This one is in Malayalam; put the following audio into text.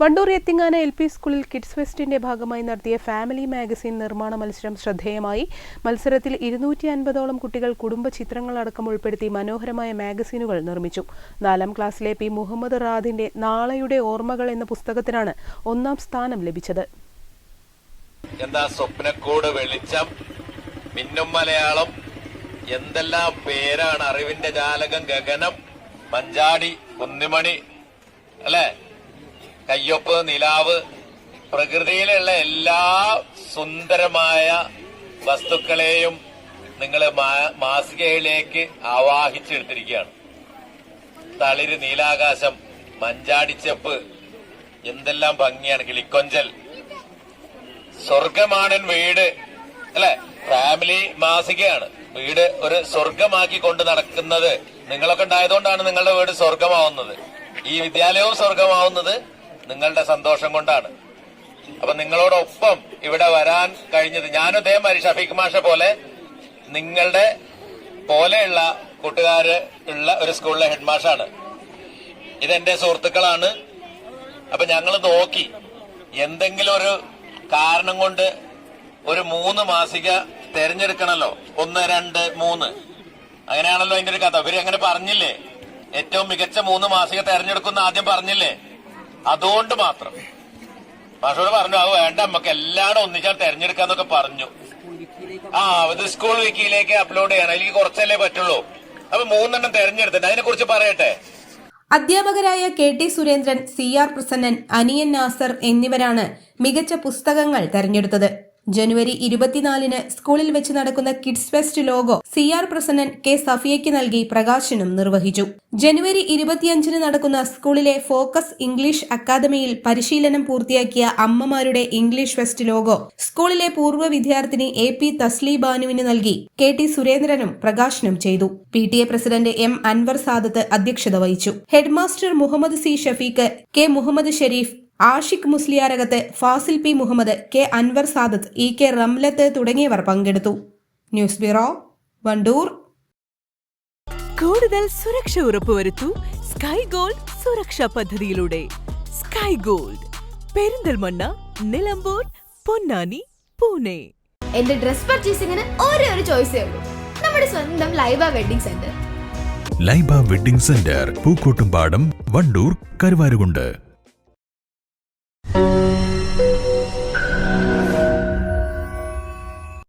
Wandoor Ethingana L P സ്കൂളിൽ കിഡ്സ് ഫെസ്റ്റിന്റെ ഭാഗമായി നടത്തിയ ഫാമിലി മാഗസിൻ നിർമ്മാണ മത്സരം ശ്രദ്ധേയമായി. മത്സരത്തിൽ ഇരുന്നൂറ്റി അൻപതോളം കുട്ടികൾ കുടുംബ ചിത്രങ്ങളടക്കം ഉൾപ്പെടുത്തി മനോഹരമായ മാഗസിനുകൾ നിർമ്മിച്ചു. നാലാം ക്ലാസ്സിലെ പി മുഹമ്മദ് റാദിന്റെ നാളെയുടെ ഓർമ്മകൾ എന്ന പുസ്തകത്തിനാണ് ഒന്നാം സ്ഥാനം ലഭിച്ചത്. എന്താ സ്വപ്നക്കൂട് വെളിച്ചം? മിന്നും മലയാളം. എന്തെല്ലാം പേരാണ് അറിവിന്റെ ജാലകം? ഗഗനം മഞ്ചാടി കുന്നിമണി. അല്ലെ? കയ്യൊപ്പ് നിലാവ് പ്രകൃതിയിലുള്ള എല്ലാ സുന്ദരമായ വസ്തുക്കളെയും നിങ്ങൾ മാസികയിലേക്ക് ആവാഹിച്ചെടുത്തിരിക്കുകയാണ്. തളിര് നീലാകാശം മഞ്ചാടിച്ചപ്പ് എന്തെല്ലാം ഭംഗിയാണ്. കിളിക്കൊഞ്ചൽ. സ്വർഗമാണൻ വീട് അല്ലെ? ഫാമിലി മാസികയാണ്. വീട് ഒരു സ്വർഗമാക്കി കൊണ്ട് നടക്കുന്നത് നിങ്ങളൊക്കെ ഉണ്ടായതുകൊണ്ടാണ് നിങ്ങളുടെ വീട് സ്വർഗമാവുന്നത്. ഈ വിദ്യാലയവും സ്വർഗമാവുന്നത് നിങ്ങളുടെ സന്തോഷം കൊണ്ടാണ്. അപ്പൊ നിങ്ങളോടൊപ്പം ഇവിടെ വരാൻ കഴിഞ്ഞത് ഞാനും ഇതേമാതിരി ഷഫീഖ് മാഷ പോലെ നിങ്ങളുടെ പോലെയുള്ള കൂട്ടുകാര് ഉള്ള ഒരു സ്കൂളിലെ ഹെഡ് മാഷാണ്. ഇതെന്റെ സുഹൃത്തുക്കളാണ്. അപ്പൊ ഞങ്ങൾ നോക്കി എന്തെങ്കിലും ഒരു കാരണം കൊണ്ട് ഒരു മൂന്ന് മാസിക തെരഞ്ഞെടുക്കണല്ലോ. ഒന്ന് രണ്ട് മൂന്ന്. അങ്ങനെയാണല്ലോ അതിന്റെ ഒരു കഥ. ഇവർ അങ്ങനെ പറഞ്ഞില്ലേ? ഏറ്റവും മികച്ച മൂന്ന് മാസിക തെരഞ്ഞെടുക്കുന്ന ആദ്യം പറഞ്ഞില്ലേ? അതുകൊണ്ട് മാത്രം. മാഷോട് പറഞ്ഞു അത് വേണ്ട നമുക്ക് എല്ലാവരും ഒന്നിച്ചാൽ തെരഞ്ഞെടുക്കാന്നൊക്കെ പറഞ്ഞു. ആ ഇത് സ്കൂൾ വിക്കിയിലേക്ക് അപ്ലോഡ് ചെയ്യണം. എനിക്ക് കുറച്ചല്ലേ പറ്റുള്ളൂ. അപ്പൊ മൂന്നെണ്ണം തെരഞ്ഞെടുത്തിട്ട് അതിനെ കുറിച്ച് പറയട്ടെ. അധ്യാപകരായ K T Surendran C R Prasannan Aniyan Nasar എന്നിവരാണ് മികച്ച പുസ്തകങ്ങൾ തെരഞ്ഞെടുത്തത്. ജനുവരി ഇരുപത്തിനാലിന് സ്കൂളിൽ വെച്ച് നടക്കുന്ന kids fest logo C R Prasannan K സഫിയയ്ക്ക് നൽകി പ്രകാശനം നിർവഹിച്ചു. ജനുവരി ഇരുപത്തിയഞ്ചിന് നടക്കുന്ന സ്കൂളിലെ ഫോക്കസ് ഇംഗ്ലീഷ് അക്കാദമിയിൽ പരിശീലനം പൂർത്തിയാക്കിയ അമ്മമാരുടെ ഇംഗ്ലീഷ് ഫെസ്റ്റ് ലോഗോ സ്കൂളിലെ പൂർവ വിദ്യാർത്ഥിനി എ പി തസ്ലി ബാനുവിന് നൽകി. കെ ടി സുരേന്ദ്രനും പ്രകാശനം ചെയ്തു. P T A president M Anwar Sadath അധ്യക്ഷത വഹിച്ചു. Headmaster Muhammad C Shafeeq K Muhammad Sherif Ashiq Musliyarakath Fazil P Muhammad K Anwar Sadath E K Ramlath തുടങ്ങിയവർ പങ്കെടുത്തു. News bureau Wandoor. കൂടുതൽ സുരക്ഷ ഉറപ്പുവരുത്തു സ്കൈ ഗോൾഡ് സുരക്ഷാ പദ്ധതിയിലൂടെ. Sky Gold. പെരിന്തൽമണ്ണ നിലമ്പൂർ പൊന്നാനി പൂനെ. എന്റെ ഡ്രസ് പർച്ചേസിംഗിന് ഒരേ ഒരു ചോയ്സേ ഉള്ളൂ. നമ്മുടെ സ്വന്തം Laiba wedding centre. Laiba wedding centre Pookkottumpadam Wandoor Karuvarakundu.